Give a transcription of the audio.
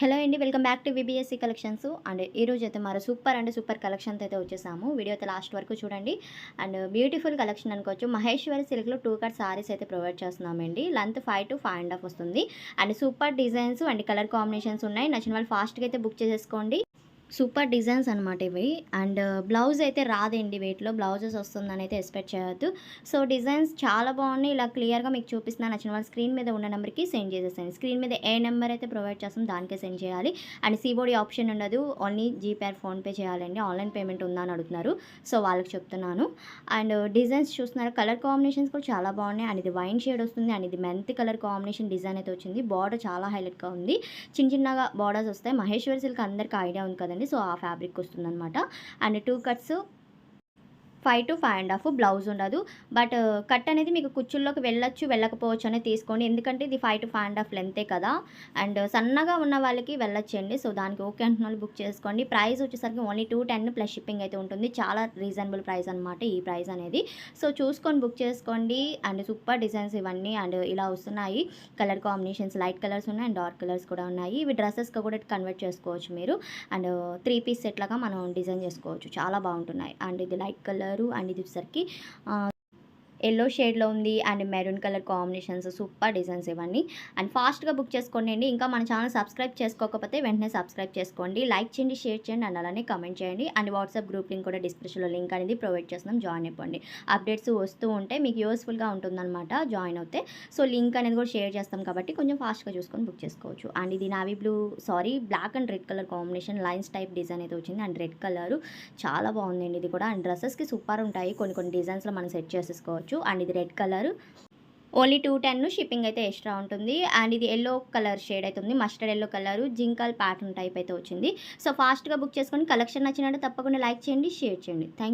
Hello అండి welcome back to VBSC collections and ఈరోజు అయితే మరో సూపర్ అండ్ సూపర్ కలెక్షన్స్ అయితే వచ్చేసాము. వీడియో అయితే లాస్ట్ వరకు చూడండి. అండ్ బ్యూటిఫుల్ కలెక్షన్ అనుకోవచ్చు. మహేశ్వరి సిల్క్లో టూ కట్ సారీస్ అయితే ప్రొవైడ్ చేస్తున్నామండి. Length five to five and half వస్తుంది. And super designs and colour combinations ఉన్నాయి. నచ్చిన వాళ్ళు ఫాస్ట్గా అయితే బుక్ చేసేసుకోండి. సూపర్ డిజైన్స్ అనమాట ఇవి. అండ్ బ్లౌజ్ అయితే రాదండి వీటిలో బ్లౌజెస్ వస్తుందని అయితే ఎక్స్పెక్ట్ చేయొద్దు. సో డిజైన్స్ చాలా బాగున్నాయి. ఇలా క్లియర్గా మీకు చూపిస్తున్నాను నచ్చిన వాళ్ళు స్క్రీన్ మీద ఉన్న నెంబర్కి సెండ్ చేసేసాను స్క్రీన్ మీద ఏ నెంబర్ అయితే ప్రొవైడ్ చేస్తాం దానికే సెండ్ చేయాలి. అండ్ సీబోడీ ఆప్షన్ ఉండదు. ఓన్లీ జీపే ఫోన్పే చేయాలండి. ఆన్లైన్ పేమెంట్ ఉందా అని అడుగుతున్నారు. సో వాళ్ళకి చెప్తున్నాను. అండ్ డిజైన్స్ చూస్తున్నారు? కలర్ కాంబినేషన్స్ కూడా చాలా బాగున్నాయి. అండ్ ఇది వైన్ షేడ్ వస్తుంది. అండ్ ఇది మెంత్ కలర్ కాంబినేషన్ డిజైన్ అయితే వచ్చింది. బార్డర్ చాలా హైలైట్గా ఉంది. చిన్న చిన్నగా బార్డర్స్ వస్తాయి. మహేశ్వరి సిల్క్ అందరికీ ఐడియా ఉంది కదండి. సో ఆ ఫ్యాబ్రిక్ వస్తుందన్నమాట. And two cuts five to five and half blouse ఉండదు. బట్ uh, కట్ అనేది మీకు కుచ్చుల్లోకి వెళ్ళొచ్చు వెళ్ళకపోవచ్చు అనేది తీసుకోండి. ఎందుకంటే ఇది five to five and half లెంతే కదా. అండ్ సన్నగా ఉన్న వాళ్ళకి వెళ్ళొచ్చండి. సో దానికి ఓకే అంటున్న వాళ్ళు బుక్ చేసుకోండి. ప్రైస్ వచ్చేసరికి only two ten plus shipping అయితే ఉంటుంది. చాలా రీజనబుల్ ప్రైస్ అనమాట ఈ ప్రైస్ అనేది. సో చూసుకొని బుక్ చేసుకోండి. అండ్ సూపర్ డిజైన్స్ ఇవన్నీ అండ్ ఇలా వస్తున్నాయి. కలర్ కాంబినేషన్స్ లైట్ కలర్స్ ఉన్నాయి అండ్ డార్క్ కలర్స్ కూడా ఉన్నాయి. ఇవి డ్రెస్సెస్గా కూడా కన్వర్ట్ చేసుకోవచ్చు మీరు. And uh, three piece set లాగా మనం డిజైన్ చేసుకోవచ్చు. చాలా బాగుంటున్నాయి. అండ్ ఇది లైట్ కలర్ అండ్ ఇది వచ్చేసరికి ఎల్లో షేడ్లో ఉంది and maroon colour combinations super designs ఇవన్నీ. అండ్ ఫాస్ట్గా బుక్ చేసుకోండి. ఇంకా మన ఛానల్ సబ్స్క్రైబ్ చేసుకోకపోతే వెంటనే సబ్స్క్రైబ్ చేసుకోండి. లైక్ చేయండి షేర్ చేయండి అండ్ అలానే కమెంట్ చేయండి. అండ్ వాట్సాప్ గ్రూప్ లింక్ కూడా డిస్క్రిప్షన్లో లింక్ అనేది ప్రొవైడ్ చేస్తున్నాం. జాయిన్ అయిపోండి. అప్డేట్స్ వస్తూ ఉంటే మీకు యూస్ఫుల్గా ఉంటుందన్నమాట జాయిన్ అవుతే. సో లింక్ అనేది కూడా షేర్ చేస్తాం కాబట్టి కొంచెం ఫాస్ట్గా చూసుకొని బుక్ చేసుకోవచ్చు. అండ్ ఇది navy blue saree black and red colour combination lines type design అయితే వచ్చింది. అండ్ రెడ్ కలర్ చాలా బాగుందండి ఇది కూడా. అండ్ డ్రెస్సెస్కి సూపర్ ఉంటాయి. కొన్ని కొన్ని డిజైన్స్లో మనం సెట్ చేసేసుకోవచ్చు. అండ్ ఇది red colour. Only two ten shipping అయితే ఎక్స్ట్రా ఉంటుంది. అండ్ ఇది ఎల్లో కలర్ షేడ్ అయితే ఉంది. మస్టర్డ్ ఎల్లో కలర్ జింకల్ ప్యాటర్న్ టైప్ అయితే వచ్చింది. సో ఫాస్ట్గా బుక్ చేసుకొని కలెక్షన్ నచ్చినట్టు తప్పకుండా లైక్ చేయండి షేర్ చేయండి. థ్యాంక్